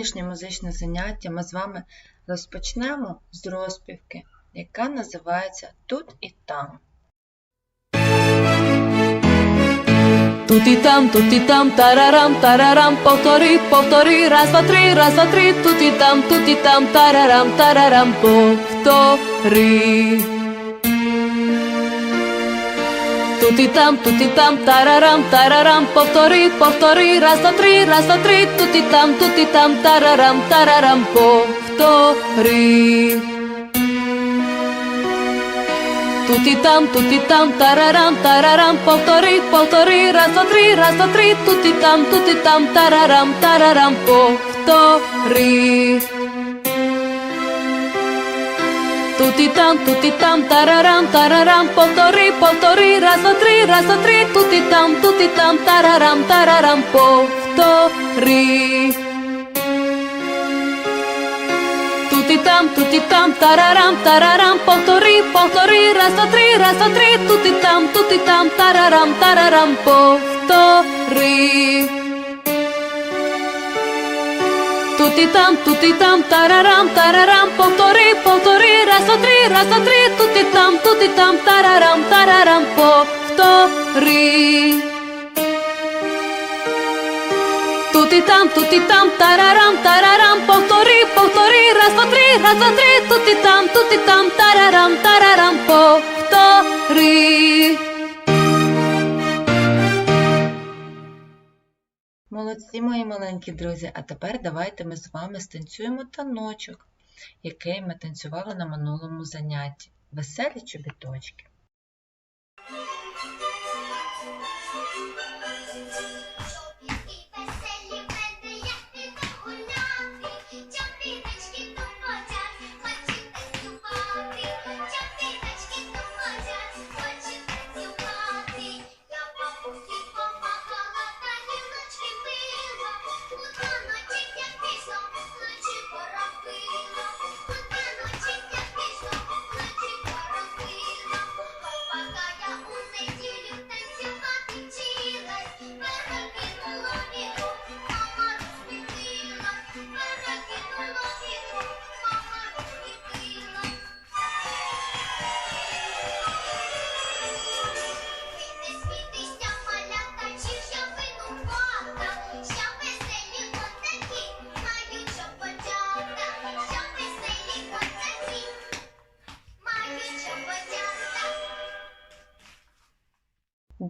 Сьогоднішнє музичне заняття ми з вами розпочнемо з розпівки, яка називається Тут і там. Тут і там, тут і там, тарарам, тарарам, повтори, повтори, раз, два, три, раз, два, три, тут і там, тут і там, тарарам, тарарам, повтори. Тут і там, тут і там, тарарам, тарарам, повтори, повтори, раз, два, три, раз, два, три, тут і там, тут і там, тарарам, тарарам, повтори. Тут і там, тут і там, тарарам, тарарам, повтори, повтори, раз, два, три, раз, два, три, тут і там, тут і там, тарарам, тарарам, повтори. Тут і там, тут і там, тарарам, тарарам, повтори, повтори, раз, два, три, раз, два, три, тут і там, тут і там, тарарам, тарарам, повтори. Тут і там, тут і там, тарарам, тарарам, повтори, повтори, раз, два, три, раз, два, три, тут і там, тут і там, тарарам, тарарам, повтори. Тут і там, тут і там, тарарам, тарарам, повтори, повтори, раз, два, три, раз, два, три, тут і там, тут і там, тарарам, тарарам, повтори. Тут і там, тут і там, тарарам, тарарам, повтори, повтори, раз, два, три, раз, два, три, тут і там, тут і там, тарарам, тарарам, повтори. Молодці, мої маленькі друзі, а тепер давайте ми з вами станцюємо таночок, який ми танцювали на минулому занятті. Веселі чобіточки.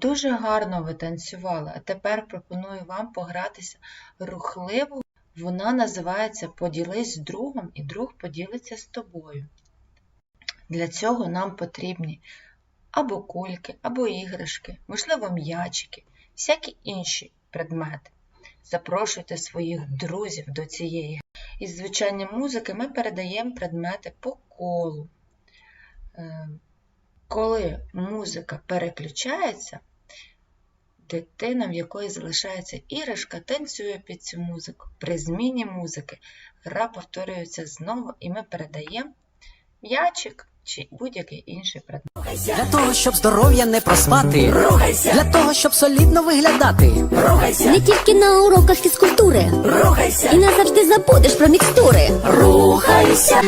Дуже гарно ви танцювали, а тепер пропоную вам погратися рухливо. Вона називається Поділись з другом і друг поділиться з тобою. Для цього нам потрібні або кульки, або іграшки, можливо, м'ячики, всякі інші предмети. Запрошуйте своїх друзів до цієї гри. Із звучанням музики ми передаємо предмети по колу. Е, Коли музика переключається, дитина, в якої залишається іграшка, танцює під цю музику. При зміні музики гра повторюється знову, і ми передаємо м'ячик чи будь-який інший предмет. Для того, щоб здоров'я не проспати. Рухайся. Для того, щоб солідно виглядати. Рухайся. Не тільки на уроках фізкультури. Рухайся. І назавжди забудеш про мікстури. Рухайся.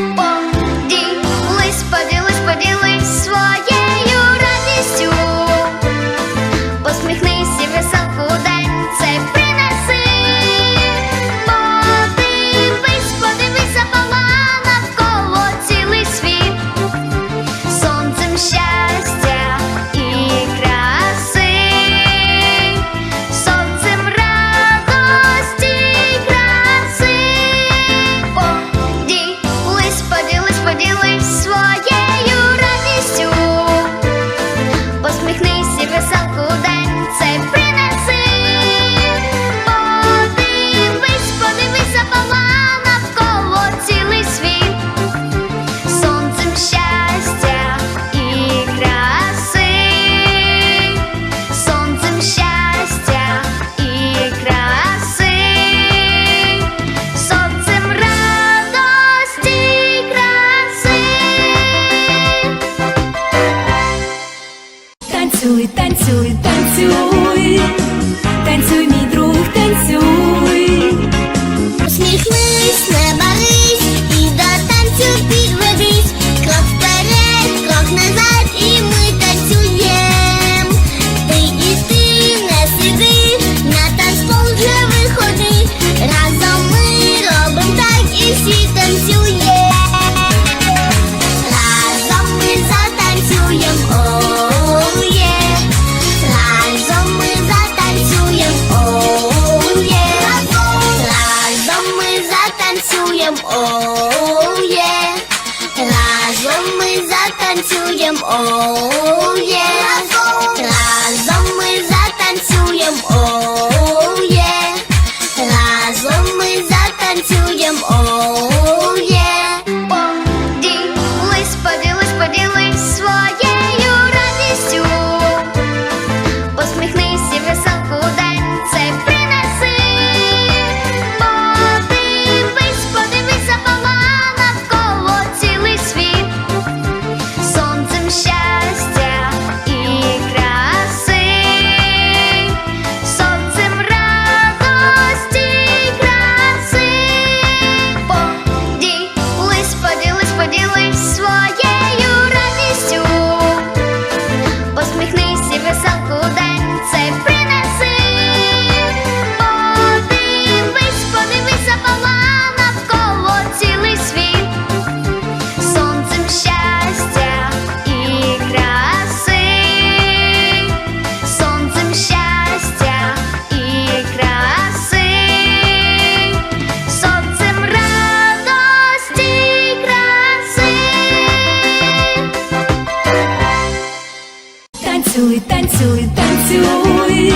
танцюй, танцюй, танцюй,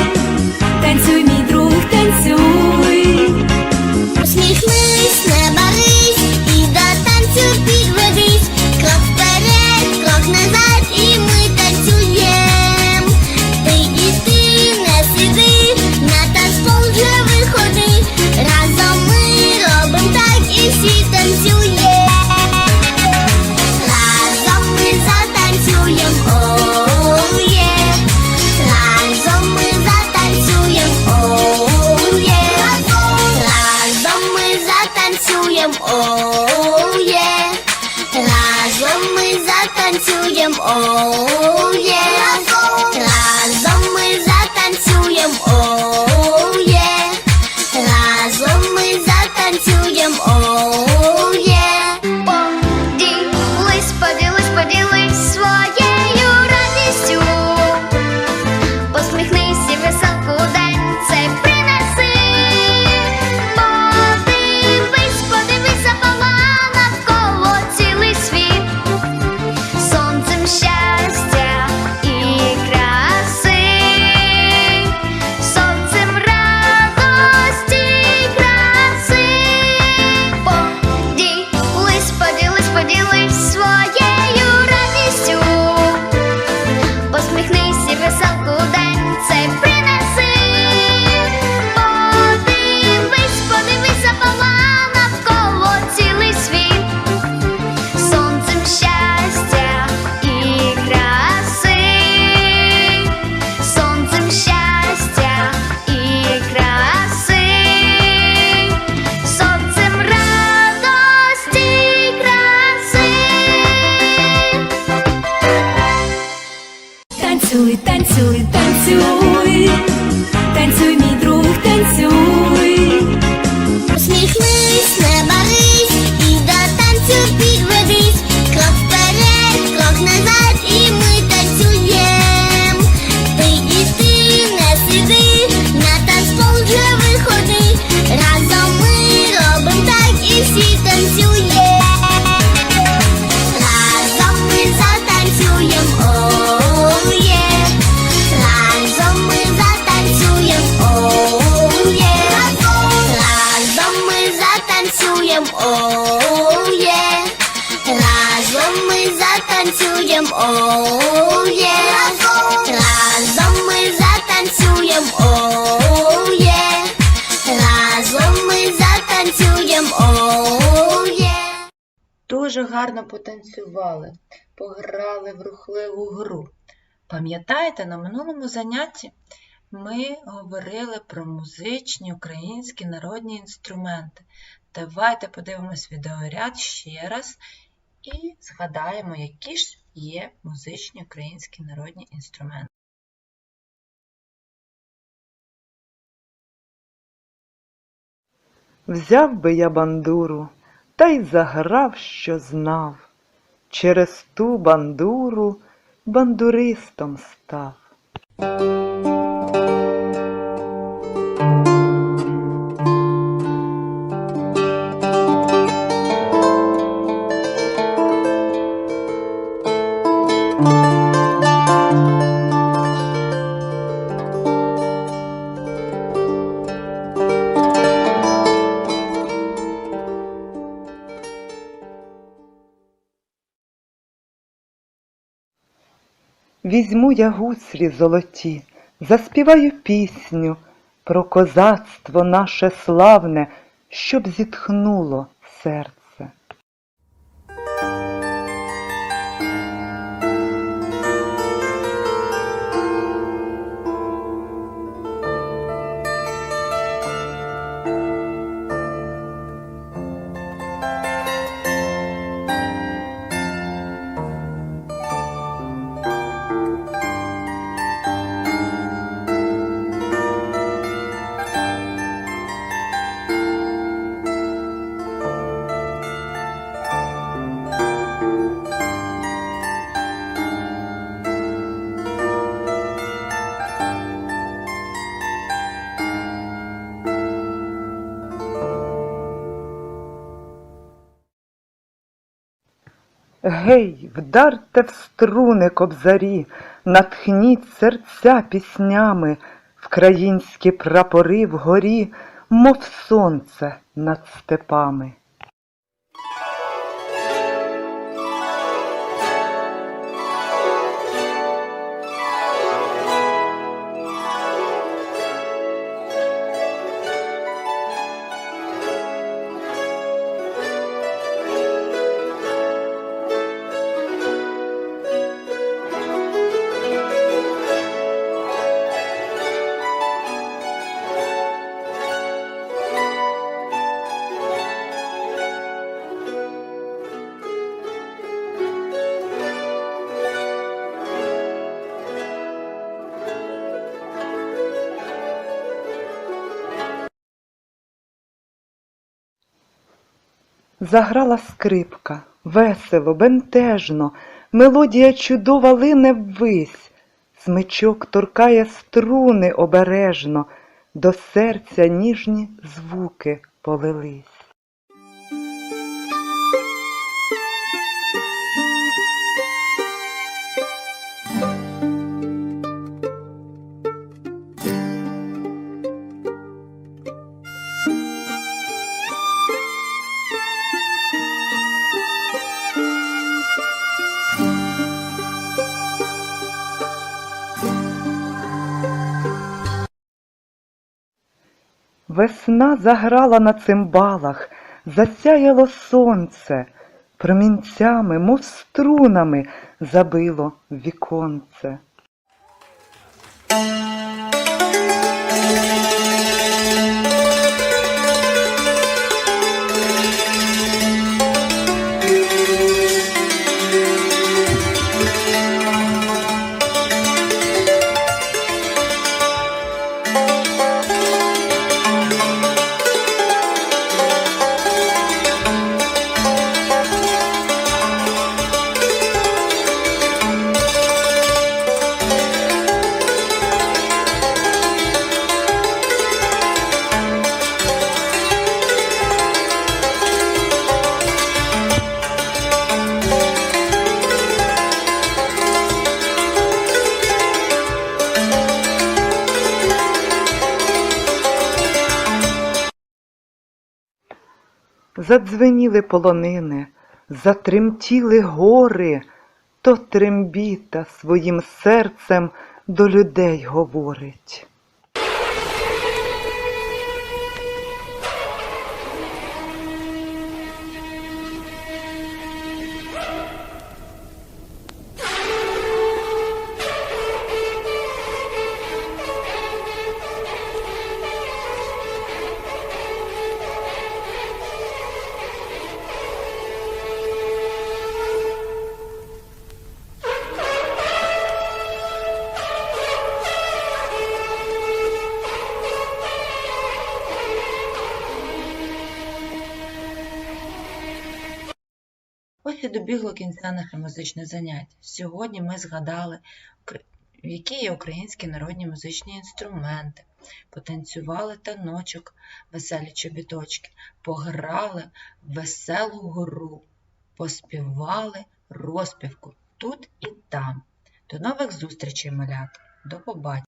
танцюй, мій друг, танцюй. oh. оу є, разом ми затанцюєм, оу є, разом ми затанцюєм, оу є, разом ми затанцюєм, оу є. Дуже гарно потанцювали, пограли в рухливу гру. Пам'ятаєте, на минулому занятті ми говорили про музичні українські народні інструменти. Давайте подивимось відеоряд ще раз і згадаємо, які ж є музичні українські народні інструменти. Взяв би я бандуру, та й заграв, що знав. Через ту бандуру бандуристом став. Візьму я гуслі золоті, заспіваю пісню про козацтво наше славне, щоб зітхнуло серце. Гей, вдарте в струни кобзарі, натхніть серця піснями, вкраїнські прапори вгорі, мов сонце над степами. Заграла скрипка, весело, бентежно, мелодія чудова лине ввись, смичок торкає струни обережно, до серця ніжні звуки полились. Весна заграла на цимбалах, засяяло сонце, промінцями, мов струнами, забило віконце. Задзвеніли полонини, затремтіли гори, то трембіта своїм серцем до людей говорить. Ось добігло кінця наше музичне заняття. Сьогодні ми згадали, які є українські народні музичні інструменти, потанцювали таночок, веселі чобіточки, пограли веселу гру, поспівали розпівку тут і там. До нових зустрічей, малята. До побачення.